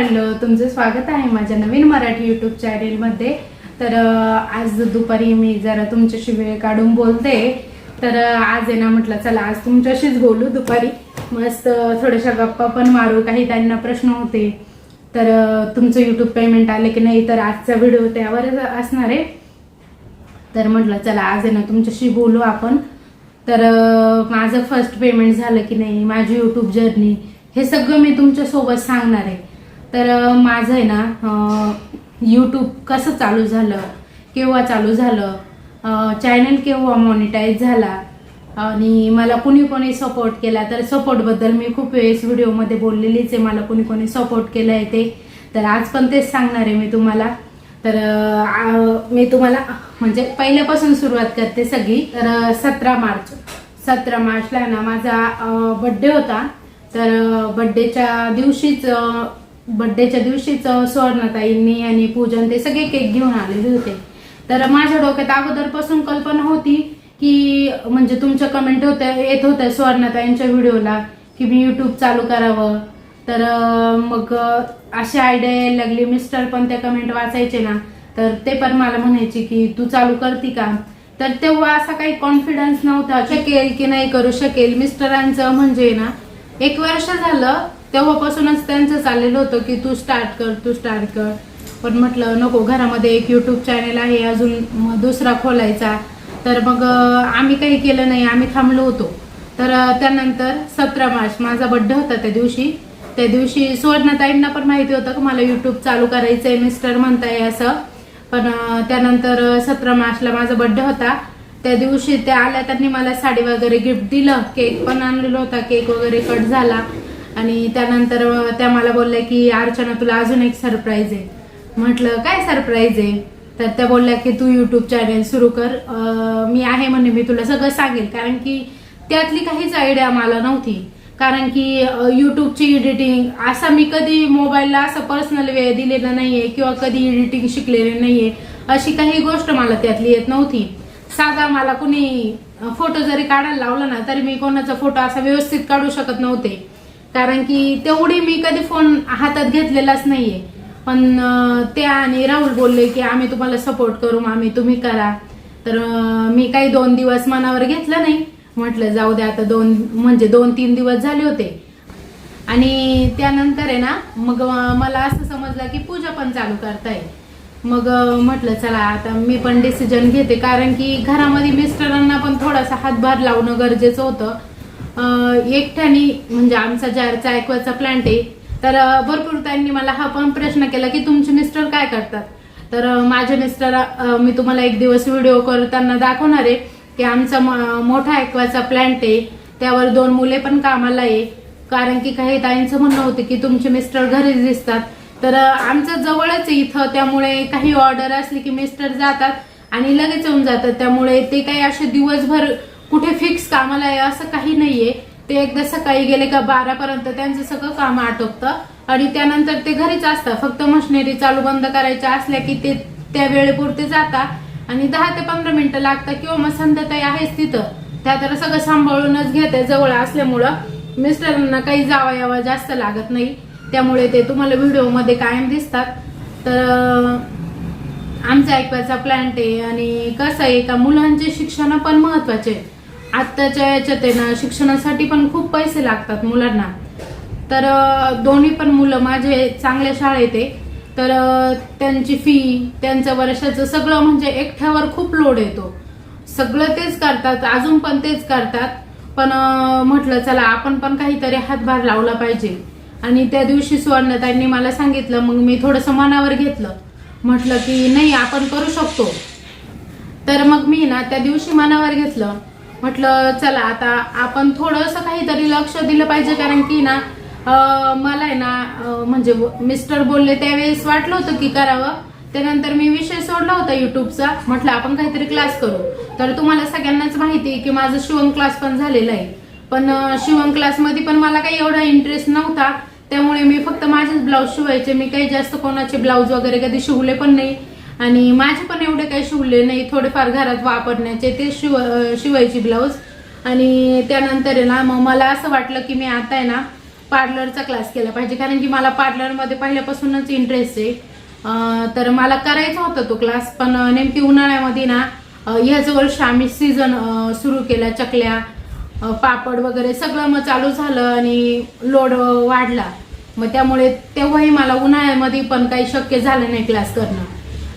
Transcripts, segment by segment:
Hello तुमचं स्वागत आहे माझ्या नवीन मराठी यूट्यूब चॅनेलमध्ये तर आज दुपारी मी जरा तुमच्याशी वेळ काढून बोलते. तर आज आहे ना म्हटलं चला आज तुमच्याशीच बोलू दुपारी. मस्त थोड्याशा गप्पा पण मारू काही त्यांना प्रश्न होते. तर तुमचं यूट्यूब पेमेंट आले की नाही तर आजचा व्हिडिओ त्यावरच असणार आहे. तर म्हटलं चला आज आहे ना तुमच्याशी बोलू आपण. तर माझं फर्स्ट पेमेंट झालं की नाही माझी यूट्यूब जर्नी हे सगळं मी तुमच्यासोबत सांगणार आहे. तर माझं आहे ना यूट्यूब कसं चालू झालं केव्हा चालू झालं चॅनल केव्हा मॉनिटाईज झाला आणि मला कुणी कोणी सपोर्ट केला तर सपोर्टबद्दल मी खूप वेळेस व्हिडिओमध्ये बोललेलीच आहे मला कुणी कोणी सपोर्ट केलं आहे ते. तर आज पण तेच सांगणार आहे मी तुम्हाला. तर मी तुम्हाला म्हणजे पहिल्यापासून सुरुवात करते सगळी. तर सतरा मार्च सतरा मार्चला ना माझा बड्डे होता. तर बड्डेच्या दिवशीच बड्डेच्या दिवशीच स्वर्णताईंनी आणि पूजन ते सगळे केक घेऊन आलेले होते. तर माझ्या डोक्यात अगोदरपासून कल्पना होती की म्हणजे तुमच्या कमेंट होत्या येत होत्या स्वर्णताईंच्या व्हिडिओला की मी युट्यूब चालू करावं. तर मग अशी आयडिया यायला लागली. मिस्टर पण त्या कमेंट वाचायचे ना तर ते पण मला म्हणायचे की तू चालू करती का? तर तेव्हा असा काही कॉन्फिडन्स नव्हता शकेल की नाही करू शकेल? मिस्टरांचं म्हणजे ना एक वर्ष झालं तेव्हापासूनच त्यांचं चाललेलं होतं की तू स्टार्ट कर तू स्टार्ट कर. पण म्हटलं नको घरामध्ये एक यूट्यूब चॅनेल आहे अजून मग दुसरा खोलायचा. तर मग आम्ही काही केलं नाही आम्ही थांबलो होतो. तर त्यानंतर सतरा मार्च माझा बड्डे होता त्या दिवशी. त्या दिवशी सुवर्णताईंना पण माहिती होतं की मला यूट्यूब चालू करायचं आहे मिस्टर म्हणताय असं. पण त्यानंतर सतरा मार्चला माझा बड्डे होता. त्या दिवशी त्या आल्या त्यांनी मला साडी वगैरे गिफ्ट दिलं केक पण आणलेला होता केक वगैरे कट झाला. आणि त्यानंतर त्या मला बोलल्या की अर्चना तुला अजून एक सरप्राईज आहे. म्हटलं काय सरप्राईज आहे? तर त्या बोलल्या की तू युट्यूब चॅनेल सुरू कर. मी आहे म्हणे मी तुला सगळं सांगेल. कारण की त्यातली काहीच आयडिया मला नव्हती. कारण की युट्यूबची एडिटिंग असा मी कधी मोबाईलला असं पर्सनल वेळ दिलेला नाहीये किंवा कधी एडिटिंग शिकलेले नाहीये अशी काही गोष्ट मला त्यातली येत नव्हती. साधा मला कुणी फोटो जरी काढायला लावला ना तरी मी कोणाचा फोटो असा व्यवस्थित काढू शकत नव्हते. कारण की तेवढी मी कधी फोन हातात घेतलेलाच नाहीये. पण ते आणि राहुल बोलले की आम्ही तुम्हाला सपोर्ट करू आम्ही तुम्ही करा. तर मी काही दोन दिवस मनावर घेतलं नाही. म्हटलं जाऊ दे आता दोन म्हणजे दोन तीन दिवस झाले होते. आणि त्यानंतर आहे ना मग मला असं समजलं की पूजा पण चालू करताय. मग म्हटलं चला आता मी पण डिसिजन घेते. कारण की घरामध्ये मिस्टरांना पण थोडासा हातभार लावणं गरजेचं होतं. एकट्याने म्हणजे आमचा जारचा ऐकवायचा प्लांट आहे तर भरपूर त्यांनी मला हा पण प्रश्न केला की तुमचे मिस्टर काय करतात? तर माझे मिस्टर मी तुम्हाला एक दिवस व्हिडिओ करताना दाखवणार आहे की आमचा म- मोठा ॲक्वाचा प्लांट आहे त्यावर दोन मुले पण कामाला आहे. कारण की काही ताईंचं म्हणणं होतं की तुमचे मिस्टर घरीच दिसतात. तर आमचं जवळच आहे इथं त्यामुळे काही ऑर्डर असली की मिस्टर जातात आणि लगेच येऊन जातात. त्यामुळे ते काही असे दिवसभर कुठे फिक्स कामाला आहे असं काही नाहीये. ते एकदा सकाळी गेले का बारापर्यंत त्यांचं सगळं काम आटोपतं. आणि त्यानंतर ते घरीच असतं फक्त मशिनरी चालू बंद करायच्या असल्या की ते त्या वेळेपुरते जातात. आणि दहा ते पंधरा मिनिटं लागतात किंवा मग संध्याताई आहेच तिथं. त्या तर सगळं सांभाळूनच घेते जवळ असल्यामुळं. मिस्टरांना काही जावा यावा जास्त लागत नाही. त्यामुळे ते तुम्हाला व्हिडिओमध्ये कायम दिसतात. तर आमचा ऐकवायचा प्लॅन्ट आहे आणि कसं आहे का मुलांचे शिक्षण पण महत्त्वाचे आहे. आत्ताच्या याच्यात आहे ना शिक्षणासाठी पण खूप पैसे लागतात मुलांना. तर दोन्ही पण मुलं माझे चांगल्या शाळेत आहे. तर त्यांची फी त्यांचं वर्षाचं सगळं म्हणजे एकट्यावर खूप लोड येतो. सगळं तेच करतात अजून पण तेच करतात. पण म्हटलं चला आपण पण काहीतरी हातभार लावला पाहिजे. आणि त्या दिवशी सुवर्णताईंनी मला सांगितलं मग मी थोडंसं मनावर घेतलं. म्हटलं की नाही आपण करू शकतो. तर मग मी ना त्या दिवशी मनावर घेतलं. म्हटलं चला आता आपण थोडंसं काहीतरी लक्ष दिलं पाहिजे कारण की ना मला आहे ना म्हणजे मिस्टर बोलले त्यावेळेस वाटलं होतं की करावं. त्यानंतर मी विषय सोडला होता युट्यूबचा. म्हटलं आपण काहीतरी क्लास करू. तर तुम्हाला सगळ्यांनाच माहिती आहे की माझं शिवण क्लास पण झालेला आहे. पण शिवण क्लासमध्ये पण मला काही एवढा इंटरेस्ट नव्हता. त्यामुळे मी फक्त माझेच ब्लाऊज शिवायचे. मी काही जास्त कोणाचे ब्लाऊज वगैरे कधी शिवले पण नाही. आणि माझे पण एवढे काही शिवले नाही. थोडेफार घरात वापरण्याचे ते शिव शिवायची ब्लाऊज. आणि त्यानंतर आहे ना मग मला असं वाटलं की मी आता आहे ना पार्लरचा क्लास केला पाहिजे. कारण की मला पार्लरमध्ये पहिल्यापासूनच इंटरेस्ट आहे. तर मला करायचा होता तो क्लास पण नेमकी उन्हाळ्यामध्ये ना ह्याजवळ ह्याच वर्ष आम्ही सीझन सुरू केला चकल्या पापड वगैरे सगळं मग चालू झालं आणि लोड वाढला. मग त्यामुळे तेव्हाही मला उन्हाळ्यामध्ये पण काही शक्य झालं नाही क्लास करणं.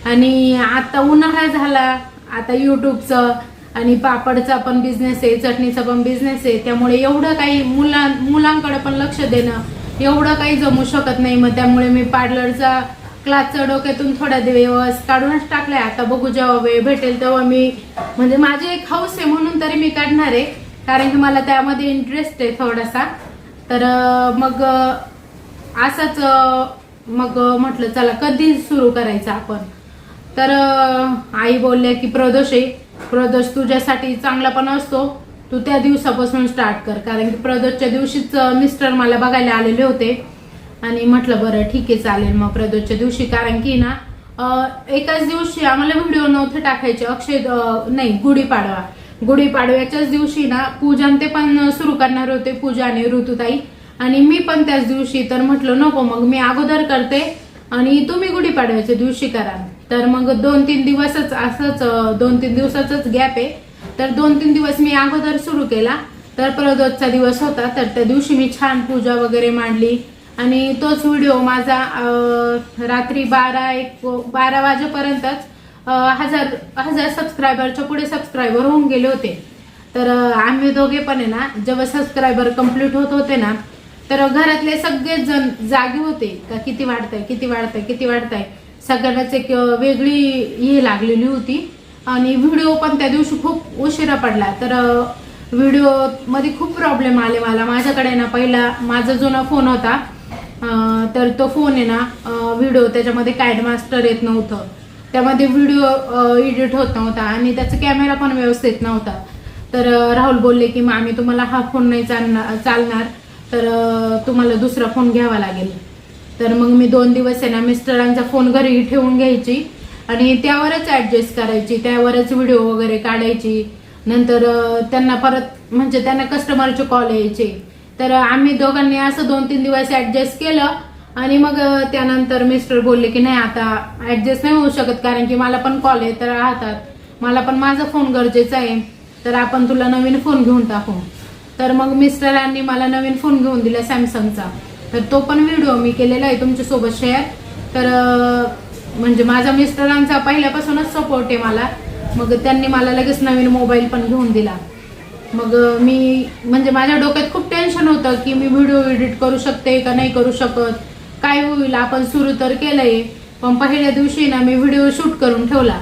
आणि आता उन्हाळा झाला आता युट्यूबचं आणि पापडचा पण बिझनेस आहे चटणीचा पण बिझनेस आहे त्यामुळे एवढं काही मुलां मुलांकडे पण लक्ष देणं एवढं काही जमू शकत नाही. मग त्यामुळे मी पार्लरचा क्लासचा डोक्यातून थोडा दिवस काढूनच टाकलाय. आता बघू जेव्हा वेळ भेटेल तेव्हा मी म्हणजे माझी एक हौस आहे म्हणून तरी मी काढणार आहे कारण की मला त्यामध्ये इंटरेस्ट आहे थोडासा. तर मग असंच मग म्हटलं चला कधी सुरू करायचं आपण? तर आई बोलल्या की प्रदोष आहे प्रदोष तुझ्यासाठी चांगला पण असतो. तू त्या दिवसापासून स्टार्ट कर. कारण की प्रदोषच्या दिवशीच मिस्टर मला बघायला आलेले होते. आणि म्हटलं बरं ठीक आहे चालेल मग प्रदोषच्या दिवशी. कारण की ना एकाच दिवशी आम्हाला व्हिडिओ नव्हते टाकायचे. अक्षय नाही गुढीपाडवा. गुढीपाडव्याच्याच दिवशी ना पूजन ते पण सुरू करणार होते पूजा आणि ऋतुताई. आणि मी पण त्याच दिवशी तर म्हटलं नको मग मी अगोदर करते. आणि तुम्ही गुढीपाडव्याच्या दिवशी करा. तर मग दोन तीन दिवसच असंच दोन तीन दिवसाचाच गॅप आहे. तर दोन तीन दिवस मी अगोदर सुरू केला. तर प्रदोषचा दिवस होता तर त्या दिवशी मी छान पूजा वगैरे मांडली. आणि तोच व्हिडिओ माझा रात्री बारा एक बारा वाजेपर्यंतच हजार हजार सबस्क्रायबरच्या पुढे सबस्क्रायबर होऊन गेले होते. तर आम्ही दोघे पण आहे ना जेव्हा सबस्क्रायबर कंप्लीट होत होते ना तर घरातले सगळेच जण जागे होते. का किती वाढतंय किती वाढतंय किती वाढतंय. सगळ्यांनाच एक वेगळी हे लागलेली होती. आणि व्हिडिओ पण त्या दिवशी खूप उशिरा पडला. तर व्हिडिओमध्ये खूप प्रॉब्लेम आले मला. माझ्याकडे ना पहिला माझा जुना फोन होता. तर तो फोन आहे ना व्हिडिओ त्याच्यामध्ये कायड मास्टर येत नव्हतं. त्यामध्ये व्हिडिओ एडिट होत नव्हता आणि त्याचा कॅमेरा पण व्यवस्थित नव्हता. तर राहुल बोलले की मग आम्ही तुम्हाला हा फोन नाही चालणार चालणार. तर तुम्हाला दुसरा फोन घ्यावा लागेल. तर मग मी दोन दिवस आहे ना मिस्टरांचा फोन घरी ठेवून घ्यायची आणि त्यावरच ऍडजस्ट करायची त्यावरच व्हिडिओ वगैरे काढायची. नंतर त्यांना परत म्हणजे त्यांना कस्टमरचे कॉल यायचे. तर आम्ही दोघांनी असं दोन तीन दिवस ऍडजस्ट केलं आणि मग त्यानंतर मिस्टर बोलले की नाही आता ऍडजस्ट नाही होऊ शकत कारण की मला पण कॉल येत राहतात. मला पण माझा फोन गरजेचा आहे. तर आपण तुला नवीन फोन घेऊन टाकू. तर मग मिस्टरांनी मला नवीन फोन घेऊन दिला सॅमसंगचा तर तो पण व्हिडिओ मी केलेला आहे तुमच्यासोबत शेअर तर म्हणजे माझा मिस्टरांचा पहिल्यापासूनच सपोर्ट आहे मला. मग त्यांनी मला लगेच नवीन मोबाईल पण घेऊन दिला. मग मी म्हणजे माझ्या डोक्यात खूप टेन्शन होतं की मी व्हिडिओ एडिट करू शकते का नाही करू शकत. काय होईल आपण सुरू तर केलंय पण पहिल्या दिवशी ना मी व्हिडिओ शूट करून ठेवला.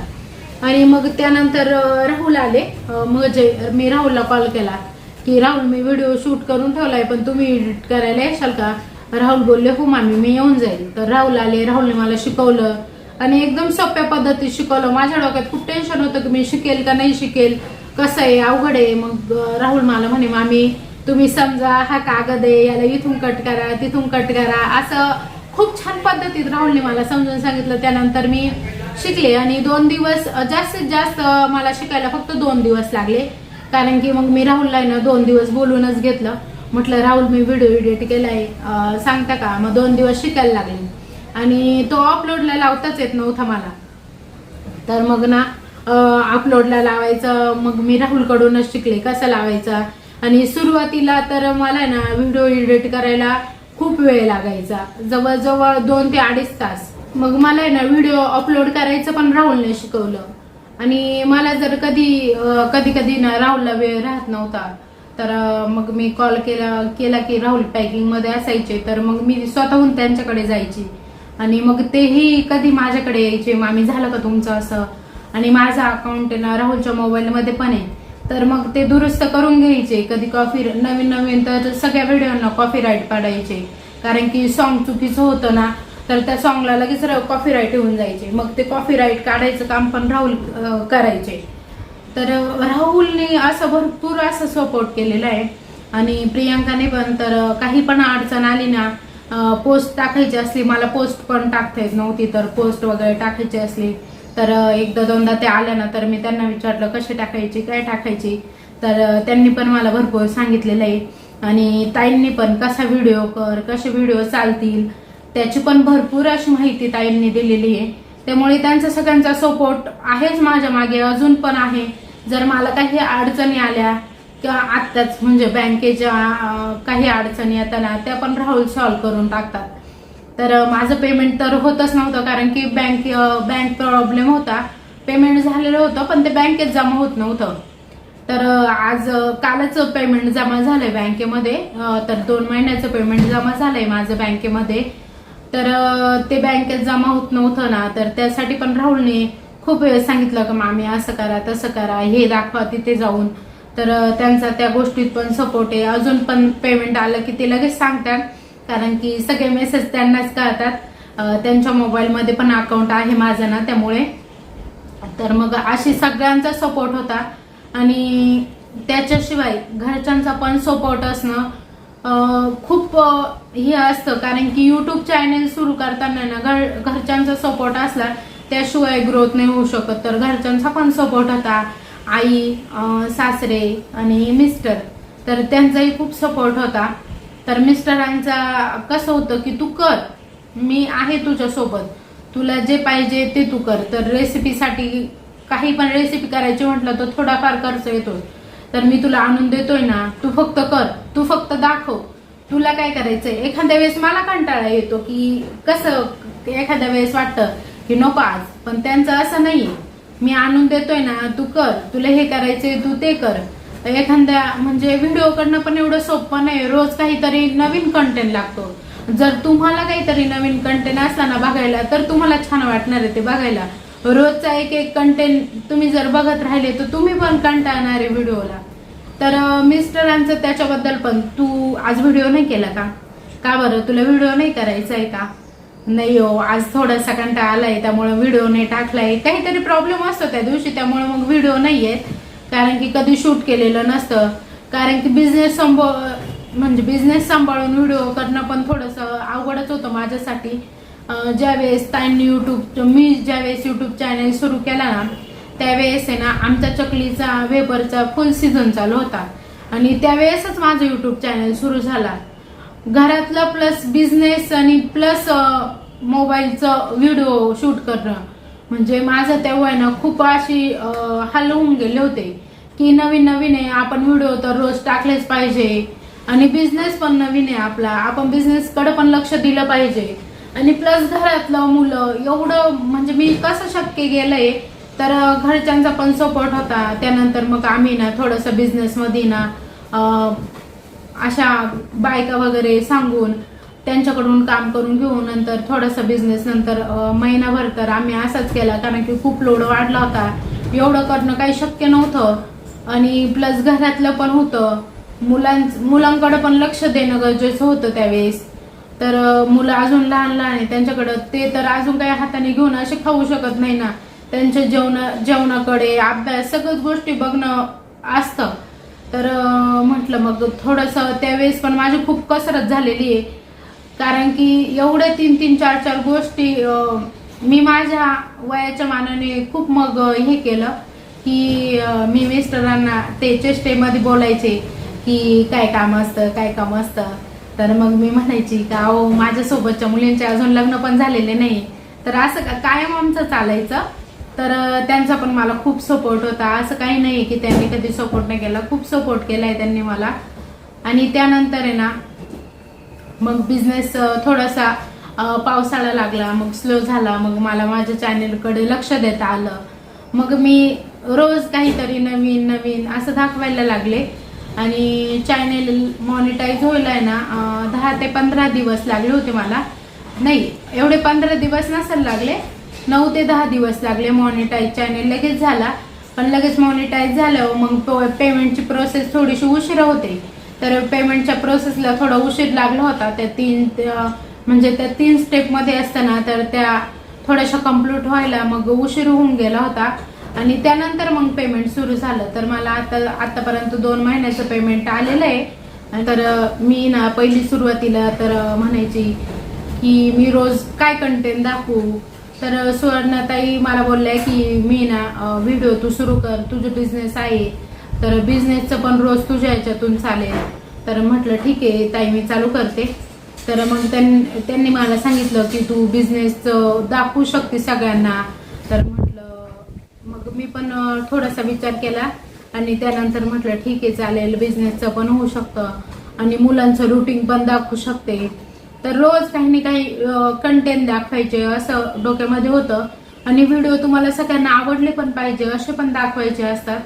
आणि मग त्यानंतर राहुल आले. म्हणजे मी राहुलला कॉल केला की राहुल मी व्हिडिओ शूट करून ठेवलाय पण तुम्ही एडिट करायला येशाल का? राहुल बोलले हो मामी मी येऊन जाईल. तर राहुल आले राहुलने मला शिकवलं आणि एकदम सोप्या पद्धतीत शिकवलं. माझ्या डोक्यात खूप टेन्शन होतं की मी शिकेल का नाही शिकेल कसं आहे अवघड आहे. मग राहुल मला म्हणे मामी तुम्ही समजा हा कागद आहे याला इथून कट करा तिथून कट करा. असं खूप छान पद्धतीत राहुलने मला समजून सांगितलं. त्यानंतर मी शिकले आणि दोन दिवस जास्तीत जास्त मला शिकायला फक्त दोन दिवस लागले. कारण की मग मी राहुलला ना दोन दिवस बोलूनच घेतलं. म्हटलं राहुल मी व्हिडिओ एडिट केलाय. सांगता का? मग दोन दिवस शिकायला लागले. आणि तो अपलोडला लावताच येत नव्हता मला. तर मग ना अपलोडला लावायचं. मग मी राहुलकडूनच शिकले कसं लावायचा. आणि सुरुवातीला तर मला ना व्हिडिओ एडिट करायला खूप वेळ लागायचा. जवळजवळ दोन ते अडीच तास. मग मला आहे ना व्हिडिओ अपलोड करायचं पण राहुलने शिकवलं. आणि मला जर कधी कधी कधी ना राहुलला वेळ राहत नव्हता. तर मग मी कॉल केला केला की राहुल पॅकिंगमध्ये असायचे तर मग मी स्वतःहून त्यांच्याकडे जायची. आणि मग तेही कधी माझ्याकडे यायचे मामी झालं का तुमचं असं? आणि माझा अकाउंट आहे ना राहुलच्या मोबाईलमध्ये पण आहे. तर मग ते दुरुस्त करून घ्यायचे. कधी कॉफी नवीन नवीन तर सगळ्या व्हिडिओना कॉफी राईट पाडायचे. कारण की सॉन्ग चुकीचं होतं ना तर त्या सॉन्गला लगेच कॉफी राईट येऊन जायचे. मग ते कॉफी राईट काढायचं काम पण राहुल करायचे. तर राहुलने असं भरपूर असं सपोर्ट केलेलं आहे. आणि प्रियांकाने पण तर काही पण अडचण आली ना पोस्ट टाकायची असली मला पोस्ट पण टाकता येत नव्हती तर पोस्ट वगैरे टाकायची असली तर एकदा दोनदा ते आल्या ना तर मी त्यांना विचारलं कशी टाकायची? काय टाकायची? तर त्यांनी पण मला भरपूर सांगितलेलं आहे. आणि ताईंनी पण कसा व्हिडिओ कर? कसे व्हिडिओ चालतील? त्याची पण भरपूर अशी माहिती ताईंनी दिलेली आहे. त्यामुळे त्यांचा सगळ्यांचा सपोर्ट आहेच माझ्या मागे अजून पण आहे. जर मला काही अडचणी आल्या किंवा आत्ताच म्हणजे बँकेच्या काही अडचणी येताना त्या पण राहुल सॉल्व्ह करून टाकतात. तर माझं पेमेंट तर होतच नव्हतं कारण की बँक बँक प्रॉब्लेम होता. पेमेंट झालेलं होतं पण ते बँकेत जमा होत नव्हतं. तर आज कालच पेमेंट जमा झालंय बँकेमध्ये तर दोन महिन्याचं पेमेंट जमा झालंय माझं बँकेमध्ये तर ते बँकेत जमा होत नव्हतं ना तर त्यासाठी पण राहुलने खूप वेळ सांगितलं का मामी असं करा तसं करा हे दाखवा तिथे जाऊन. तर त्यांचा त्या गोष्टीत पण सपोर्ट आहे. अजून पण पेमेंट आलं की ते लगेच सांगतात कारण की सगळे मेसेज त्यांनाच कळतात. त्यांच्या मोबाईलमध्ये पण अकाउंट आहे माझं ना त्यामुळे. तर मग अशी सगळ्यांचा सपोर्ट होता. आणि त्याच्याशिवाय घरच्यांचा पण सपोर्ट असणं खूप हे असतं. कारण की युट्यूब चॅनेल सुरू करताना ना घर घरच्यांचा सपोर्ट असला त्याशिवाय ग्रोथ नाही होऊ शकत. तर घरच्यांचा पण सपोर्ट होता. आई सासरे आणि मिस्टर तर त्यांचाही खूप सपोर्ट होता. तर मिस्टरांचा कसं होतं की तू कर. मी आहे तुझ्यासोबत. तुला जे पाहिजे ते तू कर. तर रेसिपीसाठी काही पण रेसिपी करायची म्हटलं तर थोडाफार खर्च येतो तर मी तुला आणून देतोय ना तू फक्त कर तू फक्त दाखव. तुला काय करायचंय? एखाद्या वेळेस मला कंटाळा येतो की कसं एखाद्या वेळेस वाटतं की नको आज पण त्यांचं असं नाहीये. मी आणून देतोय ना तू कर तुला हे करायचंय तू ते कर. एखाद्या म्हणजे व्हिडिओ करणं पण एवढं सोपं नाही रोज काहीतरी नवीन कंटेंट लागतो. जर तुम्हाला काहीतरी नवीन कंटेंट असला ना बघायला तर तुम्हाला छान वाटणार आहे ते बघायला. रोजचा एक एक कंटेंट तुम्ही जर बघत राहिले तर तुम्ही पण कंटाळणार आहे व्हिडिओला. तर मिस्टरांचं त्याच्याबद्दल पण तू आज व्हिडिओ नाही केला का? का बरं? तुला व्हिडिओ नाही करायचा आहे का? नाही हो आज थोडासा कंटाळा आलाय त्यामुळे व्हिडिओ नाही टाकलाय. काहीतरी प्रॉब्लेम असतो त्या दिवशी त्यामुळे मग व्हिडिओ नाही येत कारण की कधी शूट केलेलं नसतं. कारण की बिझनेस म्हणजे बिझनेस सांभाळून व्हिडिओ करणं पण थोडंसं अवघडच होतं माझ्यासाठी. ज्यावेळेस ताईंनी यूट्यूब मी ज्यावेळेस यूट्यूब चॅनेल सुरू केला ना त्यावेळेस आहे ना आमच्या चकलीचा वेबरचा फुल सीझन चालू होता. आणि त्यावेळेसच माझं यूट्यूब चॅनेल सुरू झाला. घरातलं प्लस बिझनेस आणि प्लस मोबाईलचं व्हिडिओ शूट करणं. म्हणजे माझं तेव्हा आहे ना खूप अशी हलवून होऊन गेले होते. की नवीन नवीन आहे आपण व्हिडिओ तर रोज टाकलेच पाहिजे. आणि बिझनेस पण नवीन आहे आपला. आपण बिझनेसकडे पण लक्ष दिलं पाहिजे. आणि प्लस घरातलं मुलं एवढं म्हणजे मी कसं शक्य गेलंय तर घरच्यांचा पण सपोर्ट होता. त्यानंतर मग आम्ही ना थोडंसं बिझनेसमध्ये ना अशा बायका वगैरे सांगून त्यांच्याकडून काम करून घेऊन नंतर थोडासा बिझनेस नंतर महिनाभर तर आम्ही असाच केला. कारण की खूप लोड वाढला होता. एवढं करणं काही शक्य नव्हतं. आणि प्लस घरातलं पण होतं. मुलां मुलांकडं पण लक्ष देणं गरजेचं होतं त्यावेळेस. तर मुलं अजून लहान लहान आहे त्यांच्याकडं ते तर अजून काही हाताने घेऊन असे खाऊ शकत नाही ना. त्यांच्या जेवण जेवणाकडे अभ्यास सगळ्याच गोष्टी बघणं असतं. तर म्हटलं मग थोडंसं त्यावेळेस पण माझी खूप कसरत झालेली आहे. कारण की एवढे तीन तीन चार चार गोष्टी मी माझ्या वयाच्या मानाने खूप मग हे केलं की मी मिस्टरांना ते चेष्टेमध्ये बोलायचे की काय काम असतं काय काम असतं. तर मग मी म्हणायची का अहो माझ्यासोबतच्या मुलींचे अजून लग्न पण झालेले नाही. तर असं का कायम आमचं चालायचं. तर त्यांचा पण मला खूप सपोर्ट होता. असं काही नाही की त्यांनी कधी सपोर्ट नाही केला. खूप सपोर्ट केलाय त्यांनी मला. आणि त्यानंतर आहे ना मग बिझनेस थोडासा पावसाळा लागला. मग स्लो झाला. मग मला माझ्या चॅनेलकडे लक्ष देता आलं. मग मी रोज काहीतरी नवीन नवीन असं दाखवायला लागले. आणि चॅनेल मॉनिटाईज व्हायला आहे ना दहा ते पंधरा दिवस लागले होते मला. नाही एवढे पंधरा दिवस नसेल लागले नऊ ते दहा दिवस लागले मॉनिटाईज चॅनेल लगेच झाला. पण लगेच मॉनिटाईज झालं मग पेमेंटची प्रोसेस थोडीशी उशिरा होते. तर पेमेंटच्या प्रोसेसला थोडा उशीर लागला होता. त्या तीन म्हणजे त्या तीन स्टेपमध्ये असताना तर त्या थोड्याशा कंप्लीट व्हायला मग उशीर होऊन गेला होता. आणि त्यानंतर मग पेमेंट सुरू झालं. तर मला आता आतापर्यंत दोन महिन्याचं पेमेंट आलेलं आहे. तर मी ना पहिली सुरुवातीला तर म्हणायची की मी रोज काय कंटेंट दाखवू? तर सुवर्णाताई मला बोलल्या की मी ना व्हिडिओ तू सुरू कर. तुझं बिझनेस आहे. तर बिझनेसचं पण रोज तुझ्या ह्याच्यातून चालेल. तर म्हटलं ठीक आहे ताई मी चालू करते. तर मग त्यां- त्यांनी मला सांगितलं की तू बिझनेस दाखवू शकते सगळ्यांना. तर म्हटलं मग मी पण थोडासा विचार केला आणि त्यानंतर म्हटलं ठीक आहे चालेल. बिझनेसचं पण होऊ शकतं आणि मुलांचं रुटीन पण दाखवू शकते. तर रोज काही ना काही कंटेंट दाखवायचे असं डोक्यामध्ये होतं. आणि व्हिडिओ तुम्हाला सगळ्यांना आवडले पण पाहिजे असे पण दाखवायचे असतात.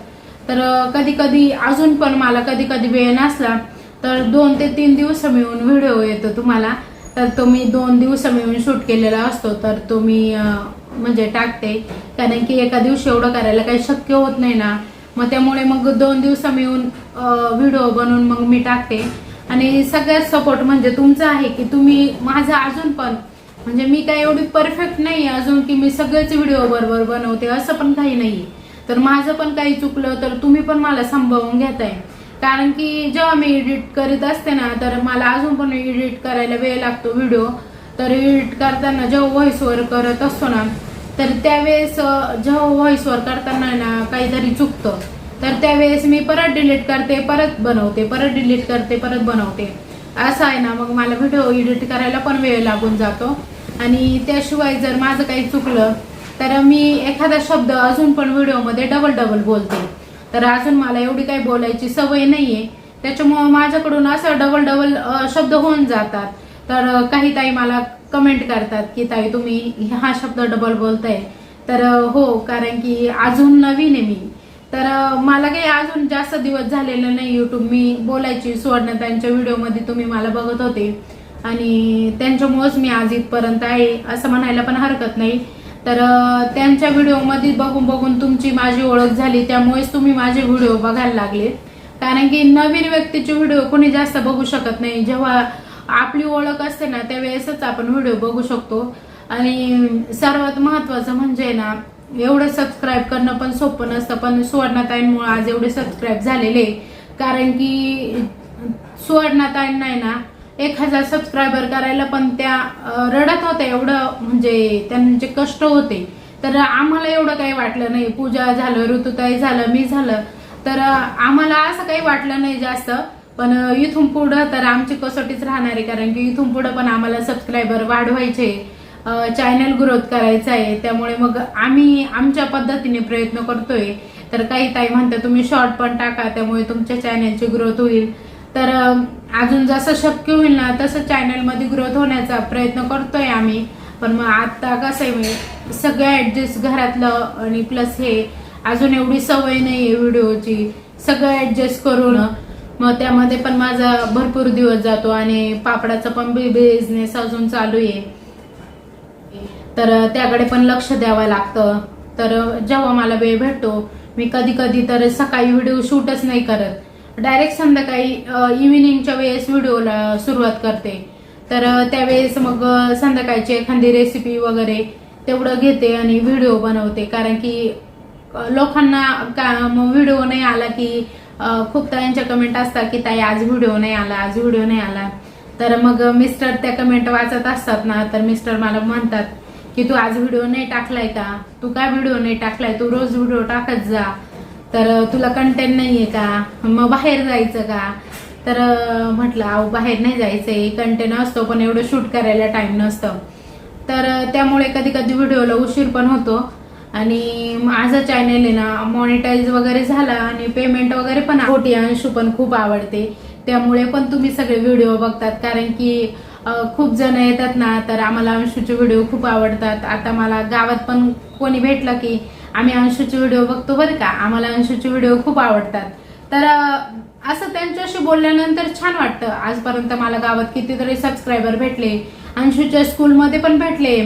तर कधी कधी अजून पण मला कधी कधी वेळ नसला तर दोन ते तीन दिवस मिळून व्हिडिओ येतो तुम्हाला. तर तो मी दोन दिवस मिळून शूट केलेला असतो. तर तुम्ही म्हणजे टाकते. कारण की एका दिवशी एवढं करायला काही शक्य होत नाही ना. मग त्यामुळे मग दोन दिवस मिळून व्हिडिओ बनवून मग मी टाकते. आणि सगळ्यात सपोर्ट म्हणजे तुमचा आहे की तुम्ही माझा अजून पण म्हणजे मी काय एवढी परफेक्ट नाही अजून की मी सगळेच व्हिडिओ बरोबर बनवते असं पण काही नाही तर माझं पण काही चुकलं तर तुम्ही पण मला सांभाळून घेताय. कारण की जेव्हा मी एडिट करीत असते ना तर मला अजून पण एडिट करायला वेळ लागतो व्हिडिओ तर एडिट करताना जेव्हा व्हॉइस ओव्हर करत असतो ना तर त्यावेळेस जेव्हा व्हॉइस ओव्हर करताना ना काहीतरी चुकतं तर त्यावेळेस मी परत डिलीट करते परत बनवते परत डिलीट करते परत बनवते. असं आहे ना मग मला व्हिडिओ एडिट करायला पण वेळ लागून जातो. आणि त्याशिवाय जर माझं काही चुकलं तर मी एखादा शब्द अजून पण व्हिडिओमध्ये डबल डबल बोलते. तर अजून मला एवढी काही बोलायची सवय नाही आहे त्याच्यामुळं माझ्याकडून असं डबल डबल शब्द होऊन जातात. तर काही ताई मला कमेंट करतात की ताई तुम्ही हा शब्द डबल बोलताय. तर हो कारण की अजून नवीन आहे मी. तर मला काही अजून जास्त दिवस झालेले नाही युट्यूब मी बोलायची सुवर्ण त्यांच्या व्हिडिओमध्ये तुम्ही मला बघत होते. आणि त्यांच्यामुळेच मी आज इथपर्यंत आहे असं म्हणायला पण हरकत नाही. तर त्यांच्या व्हिडिओमध्ये बघून बघून तुमची माझी ओळख झाली. त्यामुळेच तुम्ही माझे व्हिडिओ बघायला लागले. कारण की नवीन व्यक्तीचे व्हिडिओ कोणी जास्त बघू शकत नाही. जेव्हा आपली ओळख असते ना त्यावेळेसच आपण व्हिडिओ बघू शकतो. आणि सर्वात महत्वाचं म्हणजे ना एवढं सबस्क्राईब करणं पण सोपं नसतं पण सुवर्णाताईंमुळे आज एवढे सबस्क्राईब झालेले कारण की सुवर्णाताईंना आहे ना एक हजार सबस्क्रायबर करायला पण त्या रडत होत्या एवढं म्हणजे त्यांचे कष्ट होते. तर आम्हाला एवढं काही वाटलं नाही पूजा झालं ऋतुताई झालं मी झालं. तर आम्हाला असं काही वाटलं नाही जास्त. पण इथून पुढं तर आमची कसोटीच राहणार आहे कारण की इथून पुढं पण आम्हाला सबस्क्रायबर वाढवायचे चॅनल ग्रोथ करायचा आहे. त्यामुळे मग आम्ही आमच्या पद्धतीने प्रयत्न करतोय. तर काही ताई म्हणतात तुम्ही शॉर्ट पण टाका त्यामुळे तुमच्या चॅनलची ग्रोथ होईल. तर अजून जसं शक्य होईल ना तसं चॅनलमध्ये ग्रोथ होण्याचा प्रयत्न करतोय आम्ही. पण मग आत्ता कसं आहे मी सगळं ॲडजस्ट घरातलं आणि प्लस हे अजून एवढी सवय नाही आहे व्हिडिओची सगळं ॲडजस्ट करून मग त्यामध्ये पण माझा भरपूर दिवस जातो आणि पापडाचा पण बिझनेस अजून चालू आहे. तर त्याकडे पण लक्ष द्यावं लागतं. तर जेव्हा मला वेळ भेटतो मी कधी कधी तर सकाळी व्हिडिओ शूटच नाही करत. डायरेक्ट संध्याकाळी इव्हिनिंगच्या वेळेस व्हिडिओला सुरुवात करते. तर त्यावेळेस मग संध्याकाळची एखादी रेसिपी वगैरे तेवढं घेते आणि व्हिडिओ बनवते. कारण की लोकांना का मग व्हिडिओ नाही आला की खूप ताईंच्या कमेंट असतात की ताई आज व्हिडिओ नाही आला आज व्हिडिओ नाही आला. तर मग मिस्टर त्या कमेंट वाचत असतात ना तर मिस्टर मला म्हणतात की तू आज व्हिडिओ नाही टाकलाय का? तू काय व्हिडिओ नाही टाकलाय? तू रोज व्हिडिओ टाकत जा. तर तुला कंटेंट नाहीये का? मग बाहेर जायचं का? तर म्हटलं अहो बाहेर नाही जायचंय. कंटेंट असतो पण एवढं शूट करायला टाइम नसतं. तर त्यामुळे कधी कधी व्हिडिओला उशीर पण होतो. आणि माझं चॅनल आहे ना मॉनिटाईज वगैरे झाला आणि पेमेंट वगैरे पण छोटी अंशू पण खूप आवडते. त्यामुळे पण तुम्ही सगळे व्हिडिओ बघतात. कारण की खूप जण येतात ना तर आम्हाला अंशूचे व्हिडिओ खूप आवडतात. आता मला गावात पण कोणी भेटलं की आम्ही अंशूचे व्हिडिओ बघतो बरं का. आम्हाला अंशूचे व्हिडिओ खूप आवडतात. तर असं त्यांच्याशी बोलल्यानंतर छान वाटतं. आजपर्यंत मला गावात कितीतरी सबस्क्रायबर भेटले. अंशूच्या स्कूलमध्ये पण भेटले.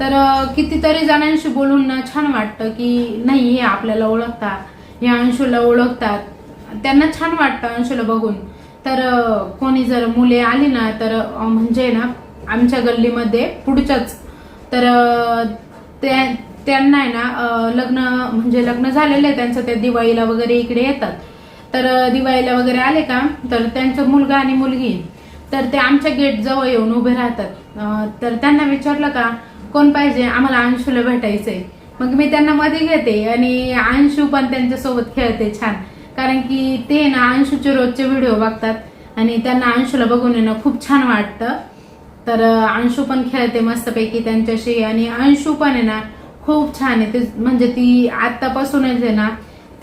तर कितीतरी जणांशी बोलून छान वाटतं की नाही हे आपल्याला ओळखतात. हे अंशूला ओळखतात. त्यांना छान वाटतं अंशूला बघून. तर कोणी जर मुले आली ना तर म्हणजे ना आमच्या गल्लीमध्ये पुढच्याच तर त्या- त्यांना आहे ना लग्न म्हणजे लग्न झालेलं आहे त्यांचं त्या दिवाळीला वगैरे इकडे येतात. तर दिवाळीला वगैरे आले का तर त्यांचा मुलगा आणि मुलगी. तर ते आमच्या गेट जवळ येऊन उभे राहतात. तर त्यांना विचारलं का कोण पाहिजे? आम्हाला अंशूला भेटायचंय. मग मी त्यांना मध्ये घेते आणि अंशू पण त्यांच्यासोबत खेळते छान. कारण की ते ना अंशूचे रोजचे व्हिडिओ बघतात आणि त्यांना अंशूला बघून येणं खूप छान वाटतं. तर अंशू पण खेळते मस्तपैकी त्यांच्याशी आणि अंशू पण आहे ना खूप छान आहे. ते म्हणजे ती आतापासूनच आहे ना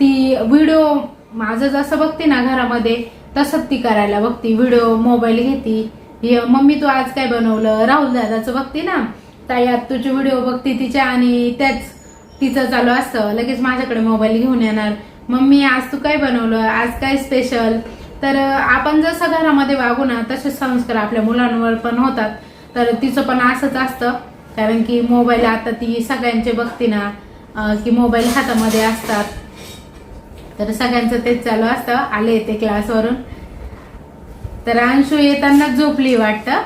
ती व्हिडिओ माझं जसं बघते ना घरामध्ये तसंच ती करायला बघती. व्हिडिओ मोबाईल घेती. हे, मम्मी तू आज काय बनवलं? राहुल दादाचं बघते ना? ताई आज तुझी व्हिडिओ बघते तिच्या आणि त्याच तिचं चालू असतं. लगेच माझ्याकडे मोबाईल घेऊन येणार. मम्मी आज तू काय बनवलं? आज काय स्पेशल तर आपण जसं घरामध्ये वागू ना तसे संस्कार आपल्या मुलांवर पण होतात. तर तिचं पण असंच असतं. कारण की मोबाईल आता ती सगळ्यांचे बघते ना की मोबाईल हातामध्ये असतात. तर सगळ्यांचं तेच चालू असतं. आले ते क्लासवरून तर अंशू येताना झोपली वाटतं?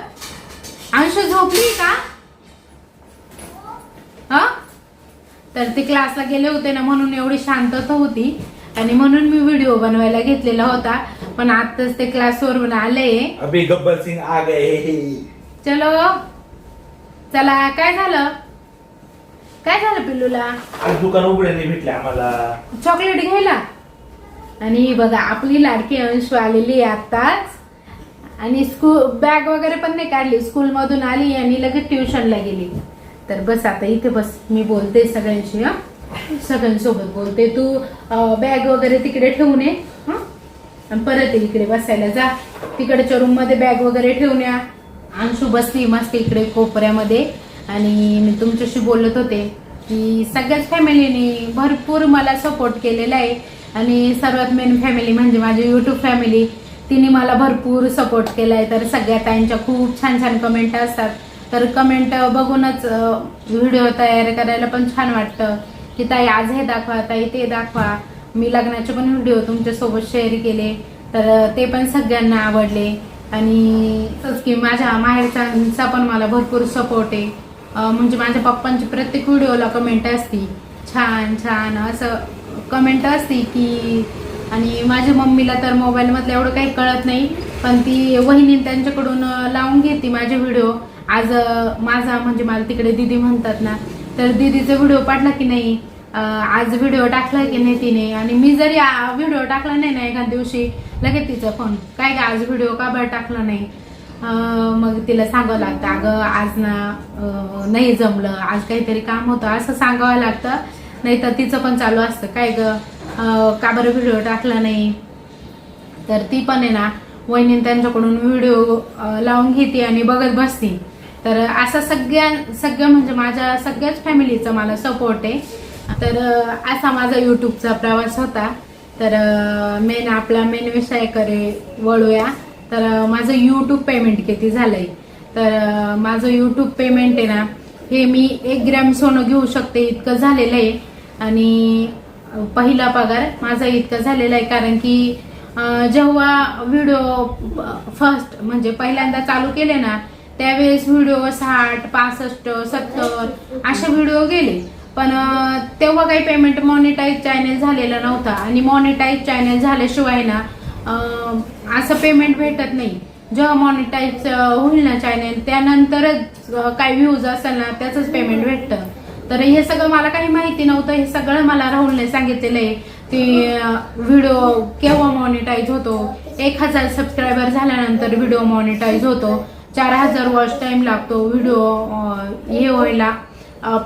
अंशू झोपली का? हा? तर ते क्लासला गेले होते ना म्हणून एवढी शांतता होती. आणि म्हणून मी व्हिडिओ बनवायला घेतलेला होता. पण आताच ते क्लासवरून आले. अभी गब्बर सिंग आ गए. चलो. चला काय झालं? काय झालं पिल्लूला? आज दुकान उघडे नाही भेटले आम्हाला. चॉकलेट घ्यायला? आणि बघा आपली लाडकी अंशू आलेली आहे आत्ताच. आणि स्कूल बॅग वगैरे पण नाही काढली. स्कूल मधून आली आणि लगेच ट्युशनला गेली. तर बस आता इथे बस. मी बोलते सगळ्यांशी हा? सगळ्यांसोबत बोलते. तू बॅग वगैरे तिकडे ठेवून ये हां? आणि परत ये इकडे बसायला जा. तिकडच्या रूममध्ये बॅग वगैरे ठेवून या. अंशू बसली मस्त इकडे कोपऱ्यामध्ये. आणि मी तुमच्याशी बोलत होते की सगळ्याच फॅमिलीने भरपूर मला सपोर्ट केलेला आहे. आणि सर्वात मेन फॅमिली म्हणजे माझी युट्यूब फॅमिली तिने मला भरपूर सपोर्ट केला आहे तर सगळ्या ताईंच्या खूप छान छान कमेंट असतात. तर कमेंट बघूनच व्हिडिओ तयार करायला पण छान वाटतं. की ताई आज हे दाखवा ताई ते दाखवा. मी लग्नाचे पण व्हिडिओ तुमच्यासोबत शेअर केले. तर ते पण सगळ्यांना आवडले. आणि तसंच की माझ्या माहेरच्यांचा पण मला भरपूर सपोर्ट आहे. म्हणजे माझ्या पप्पांची प्रत्येक व्हिडिओला कमेंट असती. छान छान असं कमेंट असती की आणि माझ्या मम्मीला तर मोबाईलमधलं एवढं काही कळत नाही. पण ती वहिनी त्यांच्याकडून लावून घेते माझे व्हिडिओ आज माझा म्हणजे मला तिकडे दिदी म्हणतात ना तर दिदीचा व्हिडिओ पाठला की नाही? आज व्हिडिओ टाकला की नाही तिने? आणि मी जरी व्हिडिओ टाकला नाही ना एका दिवशी लगेच तिचा फोन काय ग आज व्हिडिओ का बरं टाकला नाही? मग तिला सांगावं लागतं अगं आज ना नाही जमलं आज काहीतरी काम होतं असं सांगावं लागतं. नाही तर तिचं पण चालू असतं काय ग का बरं व्हिडिओ टाकला नाही? तर ती पण आहे ना वहिनी त्यांच्याकडून व्हिडिओ लावून घेते आणि बघत बसते. तर असा सगळ्या सगळ्या म्हणजे माझ्या सगळ्याच फॅमिलीचा मला सपोर्ट आहे. तर असा माझा युट्यूबचा प्रवास होता. तर मेन आपला मेन विषयाकडे वळूया. तर माझं यूट्यूब पेमेंट किती झालंय? तर माझं यूट्यूब पेमेंट आहे ना हे मी एक ग्रॅम सोनं घेऊ शकते इतकं झालेलं आहे. आणि पहिला पगार माझा इतका झालेला आहे. कारण की जेव्हा व्हिडिओ फर्स्ट म्हणजे पहिल्यांदा चालू केले ना त्यावेळेस व्हिडिओ साठ पासष्ट सत्तर असे व्हिडिओ गेले. पण तेव्हा काही पेमेंट मॉनिटाईज चॅनेल झालेला नव्हता. आणि मॉनिटाईज चॅनेल झाल्याशिवाय ना असं पेमेंट भेटत नाही. जेव्हा मॉनिटाईज होईल ना चॅनेल त्यानंतरच काही व्ह्यूज असेल ना त्याचंच पेमेंट भेटतं. तर हे सगळं मला काही माहिती नव्हतं. हे सगळं मला राहुलने सांगितलेलं आहे की व्हिडिओ केव्हा मॉनिटाईज होतो? एक हजार सबस्क्रायबर झाल्यानंतर व्हिडिओ मॉनिटाईज होतो. चार हजार वॉच टाइम लागतो व्हिडिओ हे व्हायला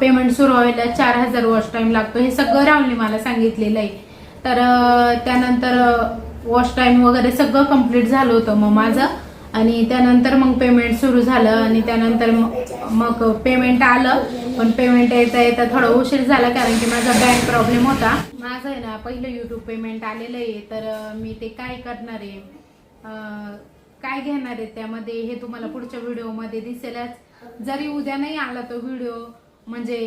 पेमेंट सुरू व्हायला चार हजार वॉच टाइम लागतो. हे सगळं राहुलने मला सांगितलेलं आहे. तर त्यानंतर वॉच टाइम वगैरे सगळं कंप्लीट झालं होतं मग माझं. आणि त्यानंतर मग पेमेंट सुरू झालं आणि त्यानंतर मग पेमेंट आलं. पण पेमेंट येता येता थोडा उशीर झाला कारण की माझा बँक प्रॉब्लेम होता. माझं आहे ना पहिलं युट्यूब पेमेंट आलेलं आहे. तर मी ते काय करणार आहे? काय घेणार आहे त्यामध्ये? हे तुम्हाला पुढच्या व्हिडिओमध्ये दिसेलच. जरी उद्या नाही आला तो व्हिडिओ म्हणजे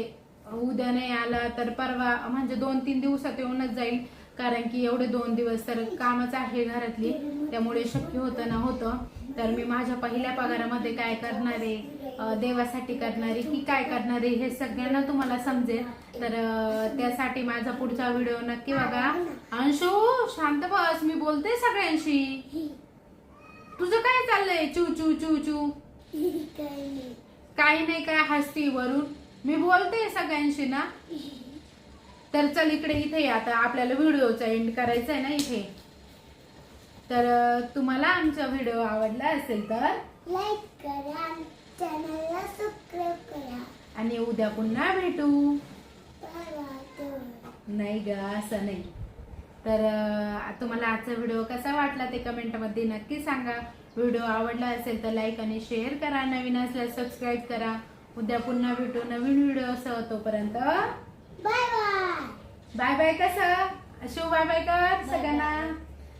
उद्या नाही आला तर परवा म्हणजे दोन तीन दिवसात येऊनच जाईल. कारण की एवढे दोन दिवस तर कामच आहे घरातली. त्यामुळे शक्य होतं ना होतं. तर मी माझ्या पहिल्या पगारामध्ये काय करणार आहे? देवासाठी करणार आहे की काय करणार आहे हे सगळ्यांना तुम्हाला समजेल. तर त्यासाठी माझा पुढचा व्हिडिओ नक्की बघा. अंशू शांत बस. मी बोलते सगळ्यांशी. तुझं काय चाललंय? चू चू चू चू. काही नाही काय हसती वरून. मी बोलते सगळ्यांशी ना? तर चल इकडे इथे आता आपल्याला व्हिडिओचा एंड करायचा आहे ना इथे. तर तुम्हाला आमचा व्हिडिओ आवडला असेल तर? लाईक करा चॅनलला सबस्क्राईब करा. आणि उद्या पुन्हा भेटू. नाही ग असं नाही. तर तुम्हाला आजचा व्हिडिओ कसा वाटला ते कमेंटमध्ये नक्की सांगा. व्हिडिओ आवडला असेल तर लाईक आणि शेअर करा. नवीन असल्यास सबस्क्राईब करा. उद्या पुन्हा भेटू नवीन व्हिडिओ असं तोपर्यंत बाय बाय. बाय कसं? शिव बाय बाय कर सगळ्यांना.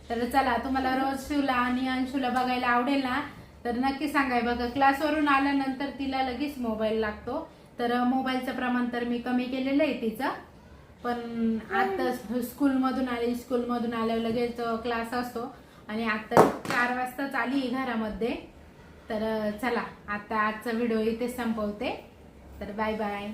तर चला तुम्हाला रोज शिवला आणि अंशूला बघायला आवडेल ना तर नक्की सांगाय बघा क्लासवरून आल्यानंतर तिला लगेच मोबाईल लागतो. तर मोबाईलचं प्रमाण तर मी कमी केलेलं आहे तिचं. पण आता स्कूलमधून आली स्कूलमधून आल्यावर लगेच क्लास असतो. आणि आता चार वाजताच आली घरामध्ये. तर चला आता आजचा व्हिडिओ इथे संपवते. तर बाय बाय